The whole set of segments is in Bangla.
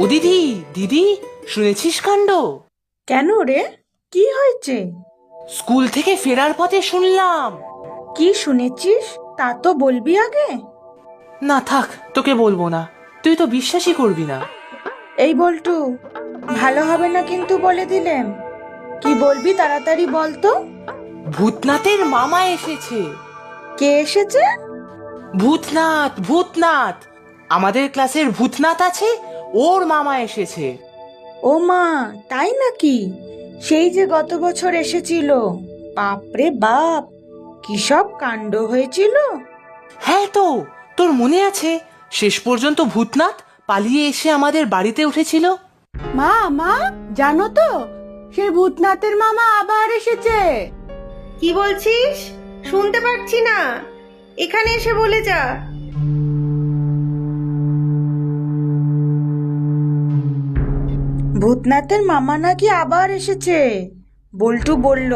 ও দিদি দিদি শুনেছিস কাণ্ড? কেন রে? কি হয়েছে? স্কুল থেকে ফেরার পথে শুনলাম। কি শুনেছিস? তা তো বলবি আগে। না থাক তোকে বলব না। তুই তো বিশ্বাসই করবি না। এই বলটু ভালো হবে না কিন্তু বলে দিলেম কি বলবি তাড়াতাড়ি বল তো। ভূতনাথের মামা এসেছে। কে এসেছে? ভূতনাথ ভূতনাথ। আমাদের ক্লাসের ভূতনাথ আছে ওর মামা এসেছে। ও মা তাই নাকি? সেই যে গত বছর এসেছিল। বাপরে বাপ কি সব কাণ্ড হয়েছিল? হ্যাঁ তো তোর মনে আছে? শেষ পর্যন্ত ভূতনাথ পালিয়ে এসে আমাদের বাড়িতে উঠেছিল? মা মা জানো তো সে ভূতনাথের মামা আবার এসেছে। কি বলছিস? শুনতে পাচ্ছি না। এখানে এসে বলে যা। ভূতনাথের মামা নাকি আবার এসেছে? বল্টু বলল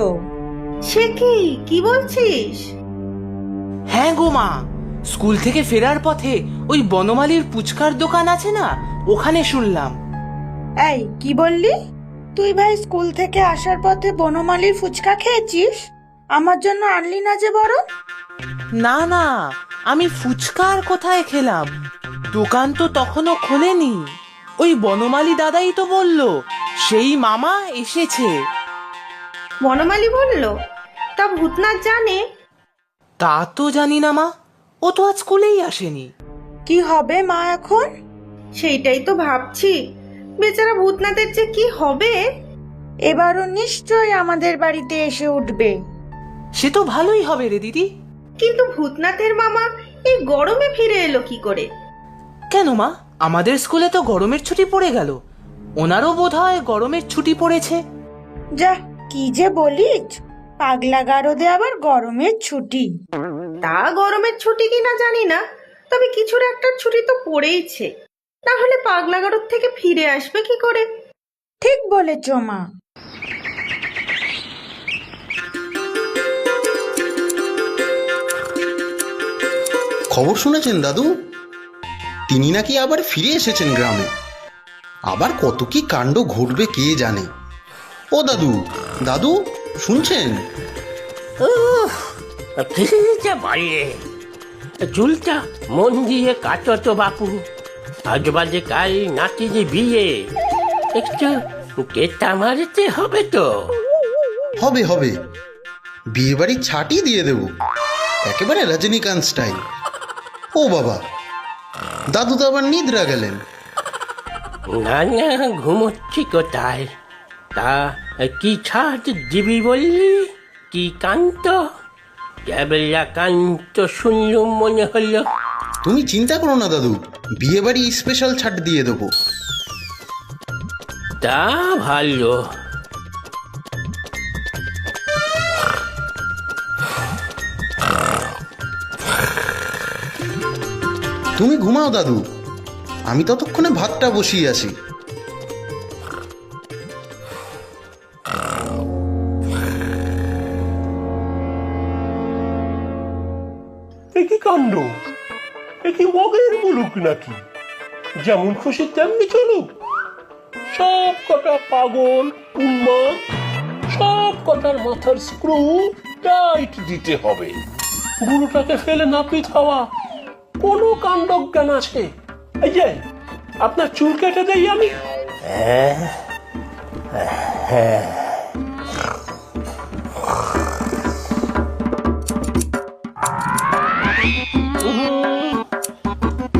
সে কি? কি বলছিস? হ্যাঁ গো মা স্কুল থেকে ফেরার পথে ওই বনমালীর পুচকার দোকান আছে না ওখানে শুনলাম। এই কি বললি? তুই ভাই স্কুল থেকে আসার পথে বনমালীর ফুচকা খেয়েছিস? আমার জন্য আনলি না যে বড়? না না আমি ফুচকার কোথায় খেলাম? দোকান তো তখনও খোলেনি। ওই বনমালী দাদাই তো বলল সেই মামা এসেছে। বনমালী বলল? তা ভূতনাথ জানে? তা তো জানি না মা ও তো আজ স্কুলেই আসেনি। কি হবে মা এখন? সেইটাই তো ভাবছি। বেচারা ভূতনাথের যে কি হবে? এবারও নিশ্চয়ই আমাদের বাড়িতে এসে উঠবে। সে তো ভালোই হবে রে দিদি। কিন্তু ভূতনাথের মামা এই গরমে ফিরে এলো কি করে? কেন মা? আমাদের স্কুলে তো গরমের ছুটি পড়ে গেল। ওনারও বোধ হয় গরমের ছুটি পড়েছে। যা কি যে বলিস? পাগলা গারদে আবার গরমের ছুটি। তা গরমের ছুটি কিনা জানি না তবে কিছুর একটা ছুটি তো পড়েইছে। তাহলে পাগলাগারদ থেকে ফিরে আসবে কি করে? ঠিক বলেছ মা। খবর শুনেছেন দাদু? তিনি নাকি আবার ফিরে এসেছেন গ্রামে। আবার কত কি কাণ্ড ঘটবে কে জানে। ও দাদু দাদু শুনছেন? ফিরিতে বাইরে চুলটা মন দিয়ে কাটো তো বাপু। আজ বাজে কাল নাতিনি বিয়ে। একটু কেটা মারতে হবে তো। হবে হবে। বিয়ে বাড়ির ছাটি দিয়ে দেব। একেবারে রজনীকান্ত স্টাইল। ও বাবা দাদু তো আবার নিদ্রা গেলেন। না না ঘুমোচ্ছি কোথায়? তা কি ছাদ দিবি বললি? কি কান্ত? কেবলা কান্ত শুনলুম মনে হলো। তুমি চিন্তা করো না দাদু। বিয়ে বাড়ি স্পেশাল ছাট দিয়ে দেবো। তা ভালো। তুমি ঘুমাও, দাদু। আমি ততক্ষণে ভাতটা বসিয়ে আসি। একই কাণ্ড? একই মগের মুলুক নাকি? যেমন খুশি, তেমনি চলুক। সব কটা পাগল, উন্মাদ, সব কটার মাথার স্ক্রু টাইট দিতে হবে। গুরুটাকে ফেলে নাপিত হওয়া কোনো কাণ্ডজ্ঞান আছে? এই যে, আপনার চুল কেটে দেই আমি।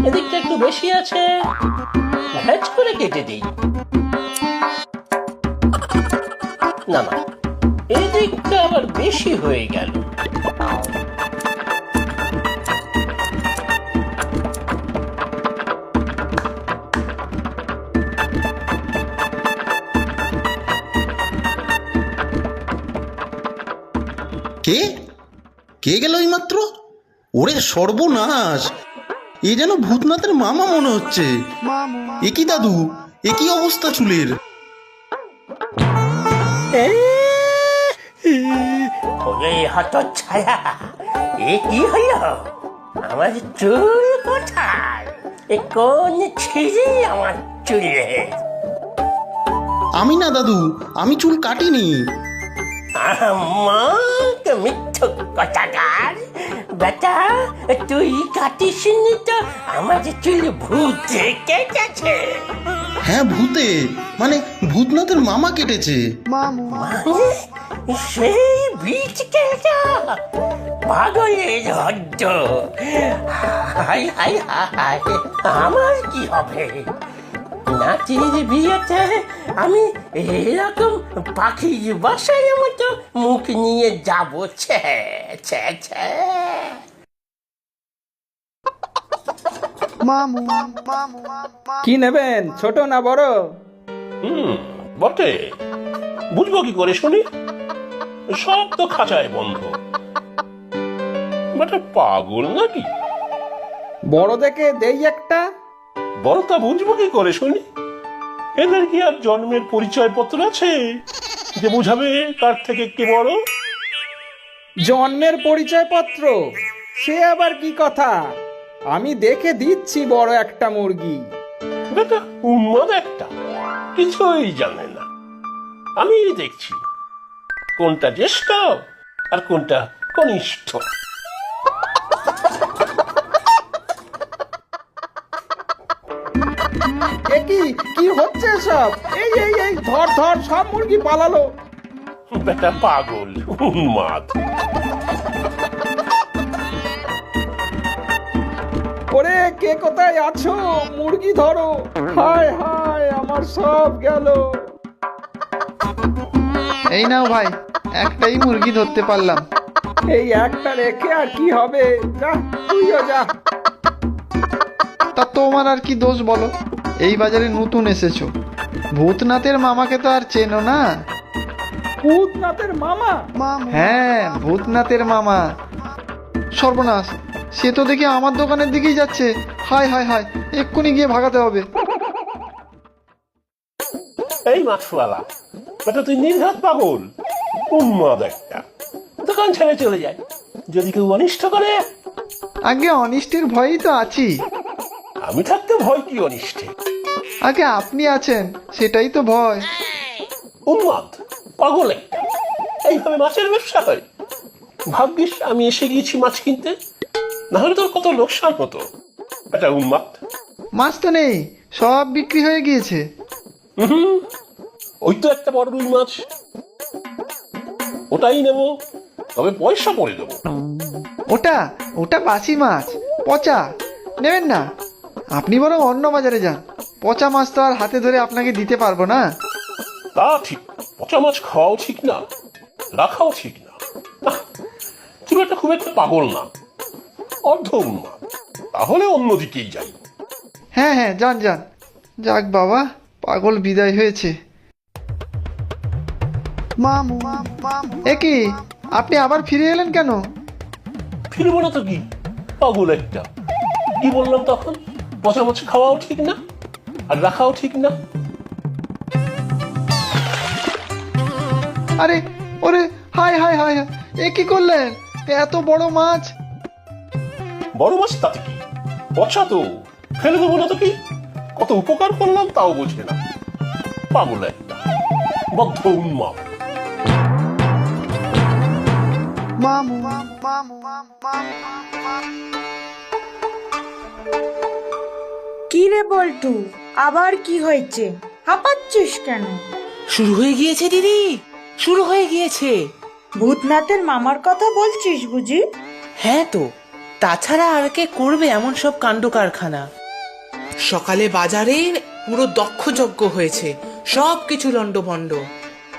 এদিকটা একটু বেশি আছে। ভ্যাজ করে কেটে দিই। না না, এদিকটা আবার বেশি হয়ে গেল। কে? কে গেল এই মাত্র ওরে সর্বনাশ! এ যেন ভূতনাথের মামা মনে হচ্ছে। এ কি দাদু? এ কি অবস্থা চুলের? ওরে হত ছায়া এ কি হলো আমার চুল কোথায়? এ কোন ছিঁড়ি আমার চুলের আমি না দাদু আমি চুল কাটিনি। আমার মিথ্য কথাকার বেটা তুই কাটিস নি তো আমাদের চুল ভূত কেটেছে হ্যাঁ ভূতে মানে ভূতনাথের মামা কেটেছে সেই বীজ কেটা পাগলের হদ্দ হাই হাই হাই আমার কি হবে নাতির বিয়েতে আমি এরকম পাখির বাসার মতো মুখ নিয়ে যাব। ছে ছে ছে। কি নেবেন ছোট না বড়? হুম বটে। বুঝব কি করে শুনি? সব তো খাঁচায় বন্ধ। বেটা পাগল নাকি? বড় দেখে দেই একটা? বড়টা বুঝব কি করে শুনি? এদের কি আর জন্মের পরিচয় পত্র আছে? যে বুঝাবে কার থেকে কে বড়? জন্মের পরিচয়পত্র? সে আবার কি কথা? আমি দেখে দিচ্ছি বড় একটা মুরগি। বেটা উন্মাদ একটা। কিছুই জানে না। আমি দেখছি। কোনটা জ্যেষ্ঠ আর কোনটা কনিষ্ঠ। কি কি হচ্ছে সব এই এই এই ধর ধর সব মুরগি পালালো। বেটা পাগল উন্মাদ ওরে কে কোথায় আছো? মুরগি ধরো। হায় হায় আমার সব গেল। এই নাও ভাই একটাই মুরগি ধরতে পারলাম। এই একটা রেখে আর কি হবে? যা তুইও যা। তা তোমার আর কি দোষ বলো? এই বাজারে নতুন এসেছ। ভূতনাথের মামাকে তো আর চেনো না? ভূতনাথের মামা? হ্যাঁ ভূতনাথের মামা। সর্বনাশ সে তো দেখি আমার দোকানের দিকেই যাচ্ছে। হায় হায় হায় এক্ষুনি গিয়ে ভাগাতে হবে। এই মাছওয়ালা বেটা তুই নির্ঘাত পাগল। উন্মাদ একটা দোকান ছেড়ে চলে যায়। যদি কেউ অনিষ্ট করে? আগে অনিষ্টের ভয়েই তো আছি। আমি থাকতে ভয় কি অনিষ্টে? আগে আপনি আছেন সেটাই তো ভয়। উন্মাদ পাগল। এইভাবে মাছের ব্যবসা হয়। ভাগ্যিস আমি এসে গিয়েছি মাছ কিনতে। না হলে তোর কত লোকসান হতো। এটা উন্মাদ মাছ তো নেই সব বিক্রি হয়ে গিয়েছে। হুম ওই তো একটা বড় রুই মাছ। ওটাই নেব তবে পয়সা করে দেবো। ওটা ওটা বাসি মাছ পচা। নেবেন না আপনি বরং অন্য বাজারে যান। পচা মাছ তো আর হাতে ধরে আপনাকে দিতে পারব না। তা ঠিক পচা মাছ খাওয়াও ঠিক না রাখাও ঠিক না। একটা খুব একটা পাগল না অর্ধ উন্মাদ তাহলে অন্যদিকেই যাই। হ্যাঁ হ্যাঁ যান যান। যাক বাবা পাগল বিদায় হয়েছে। মামু। এ কি আপনি আবার ফিরে এলেন কেন? ফিরবো না তো কি? পাগল একটা। কি বললাম তখন? পচা মাছ খাওয়াও ঠিক না? আর রাখাও ঠিক না। আরে ওরে হাই হাই হাই হাই, এ কি করলেন? এত বড় মাছ। বড় মাছ তাতে কি? পচা তো। ফেলে দেবো না তো কি? কত উপকার করলাম তাও বোঝে না। পাগল একটা। বদ্ধ উন্মাদ। মামু। কি রে বল্টু আবার কি হয়েছে? হাঁপাচ্ছিস কেন? শুরু হয়ে গিয়েছে দিদি। শুরু হয়ে গিয়েছে। ভূতনাথের মামার কথা বলছিস বুঝি? হ্যাঁ তো। তাছাড়া আর কে করবে এমন সব কাণ্ড কারখানা? সকালে বাজারে পুরো দক্ষযজ্ঞ হয়েছে। সব কিছু লন্ডভন্ড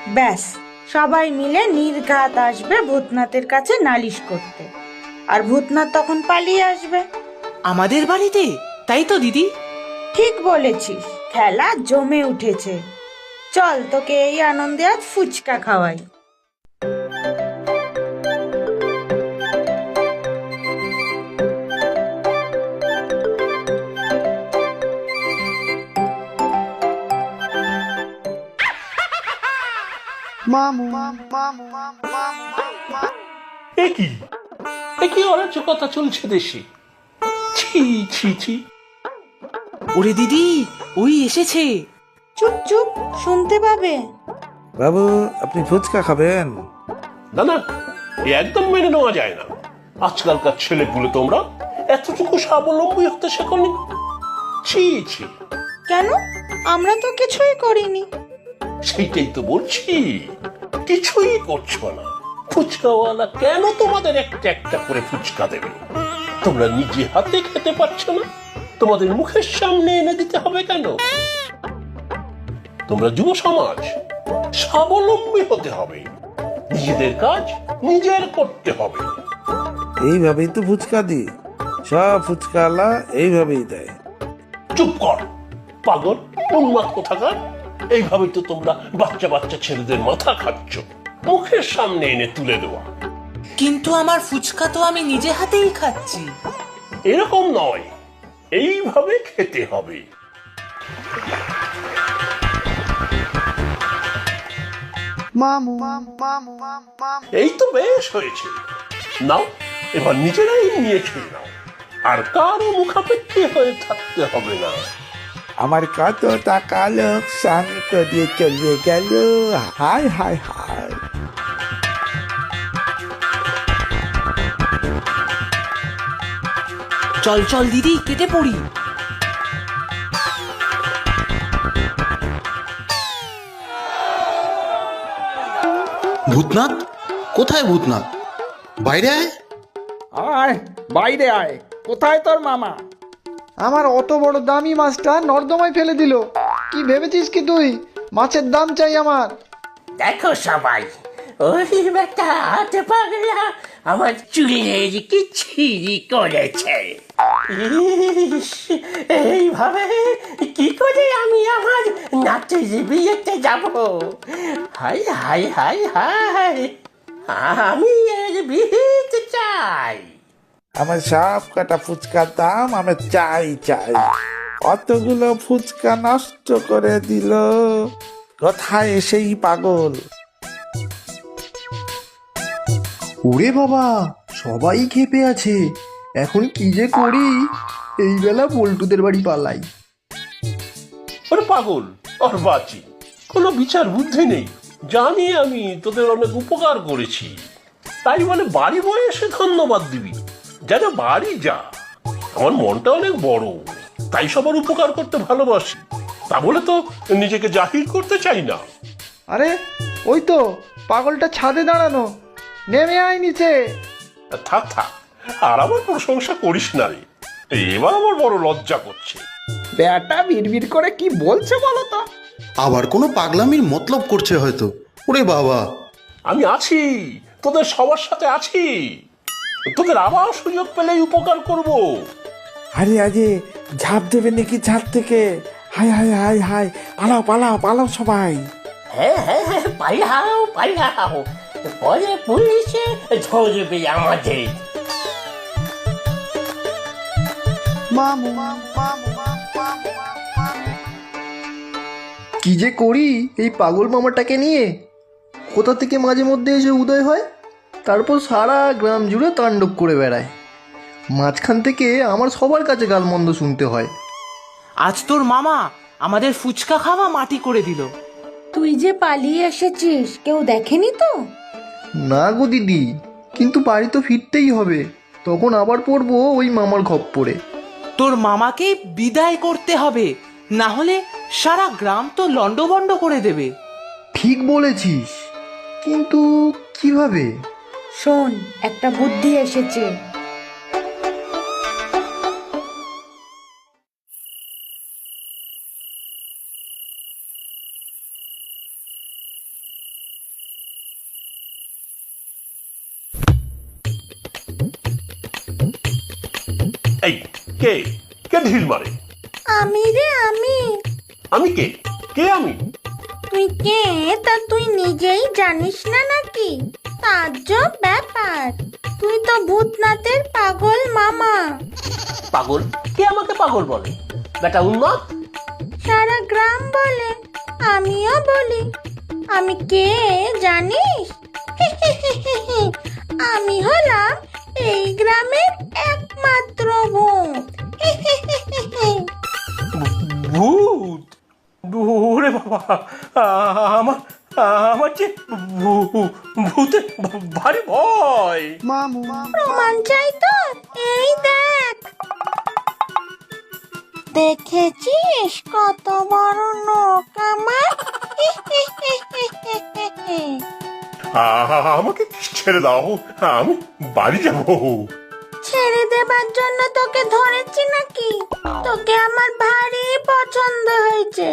ব্যাস সবাই মিলে নির্ঘাত আসবে ভূতনাথের কাছে নালিশ করতে। আর ভূতনাথ তখন পালিয়ে আসবে। আমাদের বাড়িতে? তাই তো দিদি। ঠিক বলেছিস খেলা জমে উঠেছে। চল তোকে এই আনন্দে আজ ফুচকা খাওয়াই। মামু এ কি? এ কি অরাজকতা চলছে দেশে? ছি ছি ছি। ওরে দিদি ওই এসেছে। চুপ চুপ শুনতে পাবে। বাবু আপনি ফুচকা খাবেন? না না এ একদম মেনে নেওয়া যায় না। আজকালকার ছেলেগুলো তোমরা এতটুকু স্বাবলম্বী হতে শেখনি? ছি ছি। কেন? আমরা তো কিছুই করিনি। সেইটাই তো বলছি কিছুই করছ না। ফুচকাওয়ালা কেন তোমাদের একটা একটা করে ফুচকা দেবে? তোমরা নিজে হাতে খেতে পারছ না? তোমাদের মুখের সামনে এনে দিতে হবে কেন? তোমরা যুব সমাজ স্বাবলম্বী হতে হবে। নিজেদের কাজ নিজের করতে হবে। এইভাবেই তো ফুচকা দিই। সব ফুচকাওয়ালা এইভাবেই দেয়। চুপ কর পাগল উন্মাদ কোথাকার? এইভাবে তো তোমরা বাচ্চা বাচ্চা ছেলেদের মাথা খাচ্ছ। মুখের সামনে এনে তুলে দেওয়া। কিন্তু আমার ফুচকা তো আমি নিজে হাতেই খাচ্ছি। এরকম নয়। এইভাবে খেতে হবে। মামু মামু এই তো বেশ হয়েছে। নাও এবার নিজেরাই নিয়ে খেয়ে নাও। আর কারও মুখাপেক্ষি হয়ে থাকতে হবে না। আমার কত টাকা লোকসান করে চলে গেল। হাই হাই হাই। চল চল দিদি কেটে পড়ি। ভূতনাথ? কোথায় ভূতনাথ? বাইরে আয়। আয় বাইরে আয়। কোথায় তোর মামা? আমার অত বড় দামি মাছটা নর্দমায় ফেলে দিল। কি ভেবেছিস কি তুই? মাছের দাম চাই আমার। দেখো সবাই ওই বেটা হাতে পাগলা আমার চুলের কি করেছে। এইভাবে কি করে আমি আমার নাচের বিয়েতে যাব? হাই হাই হাই হাই, আমি এর বিহিত চাই। আমার সব কটা ফুচকার দাম আমি চাই চাই। অতগুলো ফুচকা নষ্ট করে দিল? কোথায় সেই পাগল? ওরে বাবা সবাই খেপে আছে। এখন কি যে করি? এই বেলা পল্টুদের বাড়ি পালাই। ওরে পাগল আর বাঁচি। কোনো বিচার বুদ্ধি নেই। জানি আমি তোদের অনেক উপকার করেছি। তাই বলে বাড়ি বয়ে এসে ধন্যবাদ দিবি। যেন বাড়ি যা। আমার মনটা অনেক বড়। তাই সবার উপকার করতে ভালোবাসি। তা বলে তো নিজেকে জাহির করতে চাই না। আরে ওই তো পাগলটা ছাদে দাঁড়ানো। নেমে আয় নিচে। থাক থাক আর আমার প্রশংসা করিস না রে। এবার আমার বড় লজ্জা করছে। ব্যাটা বিড়বিড় করে কি বলছে বলো তো? আবার কোনো পাগলামির মতলব করছে হয়তো। ওরে বাবা। আমি আছি তোদের সবার সাথে আছি। তোদের আবার সুযোগ পেলেই উপকার করব। আরে আজে ঝাঁপ দেবে নাকি ছাদ থেকে? হাই হাই হাই হাই পালাও পালাও পালাও সবাই। হ্যাঁ হ্যাঁ হ্যাঁ পালাও পালাও। পরে পুলিশে ধরবে আমাদের। মামু মামু মামু। মামু কি যে করি এই পাগল মামাটাকে নিয়ে? কোথা থেকে মাঝে মধ্যে এসে উদয় হয়? তারপর সারা গ্রাম জুড়ে তাণ্ডব করে বেড়ায়। মাঝখান থেকে আমার সবার কাছে গালমন্দ শুনতে হয়। আজ তোর মামা আমাদের ফুচকা খাওয়া মাটি করে দিল। তুই যে পালিয়ে এসেছিস কেউ দেখেনি তো? না গো দিদি কিন্তু বাড়ি তো ফিরতেই হবে। তখন আবার পড়ব ওই মামার খপ্পরে। তোর মামাকে বিদায় করতে হবে না হলে সারা গ্রাম তো লন্ডভন্ড করে দেবে। ঠিক বলেছিস কিন্তু কীভাবে? শোন একটা বুদ্ধি এসেছে। কে? কে ঢিল মারে? আমি রে আমি। আমি কে? কে আমি? তুই কে? তা তুই নিজেই জানিস না নাকি? তাজ্জব ব্যাপার। তুই তো ভূতনাথের পাগল মামা। পাগল? কে আমাকে পাগল বলে? বেটা উন্মাদ? সারা গ্রাম বলে আমিও বলি। আমি কে জানিস? আমি হলাম এই গ্রামের একমাত্র ভূত। ভূত? ওরে বাবা আমার আমার যে ভূতে ভারী ভয়। প্রমাণ চাই তো এই দেখ। দেখেছিস কত বড় নখ আমার? আমাকে ছেড়ে দাও আমি বাড়ি যাব। দেবার জন্য তোকে ধরেছি নাকি? তোকে আমার ভারী পছন্দ হয়েছে।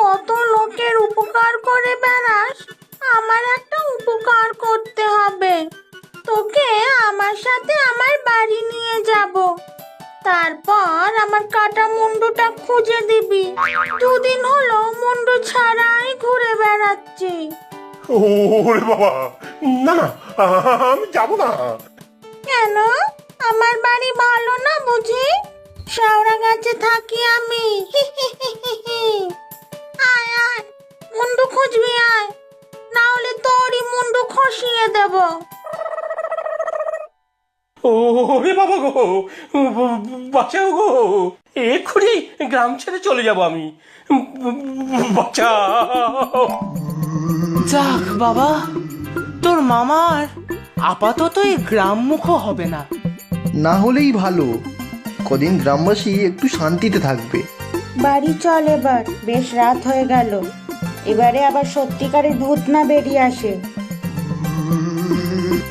কত লোকের উপকার করে বেড়াস আমার একটা উপকার করতে হবে। তোকে আমার সাথে আমার বাড়ি নিয়ে যাব। তারপর আমার কাটা মুন্ডুটা খুঁজে দিবি। দুদিন হলো মুন্ডু ছাড়াই ঘুরে বেড়াচ্ছি। ওরে বাবা না না আমি যাব না। কেন? আমার বাড়ি ভালো না বুঝি? শাওড়া গাছে থাকি আমি। আয় আয় মুন্ডু খুঁজবি আয়। না হলে তোরই মুন্ডু খসিয়ে দেব। ওরে বাবা গো বাঁচাও গো। এক্ষুনি গ্রাম ছেড়ে চলে যাব আমি। বাঁচাও। যাক বাবা তোর মামার আপাতত এই গ্রাম মুখ হবে না। না হলেই ভালো। কদিন গ্রামবাসী একটু শান্তিতে থাকবে। বাড়ি চল এবার বেশ রাত হয়ে গেল। এবারে আবার সত্যিকারে ভূত না বেরিয়ে আসে।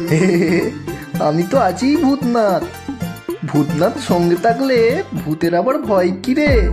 আমি তো আছি ভূতনাথ। ভূতনাথ সঙ্গে থাকলে ভূতের আবার ভয় কি রে?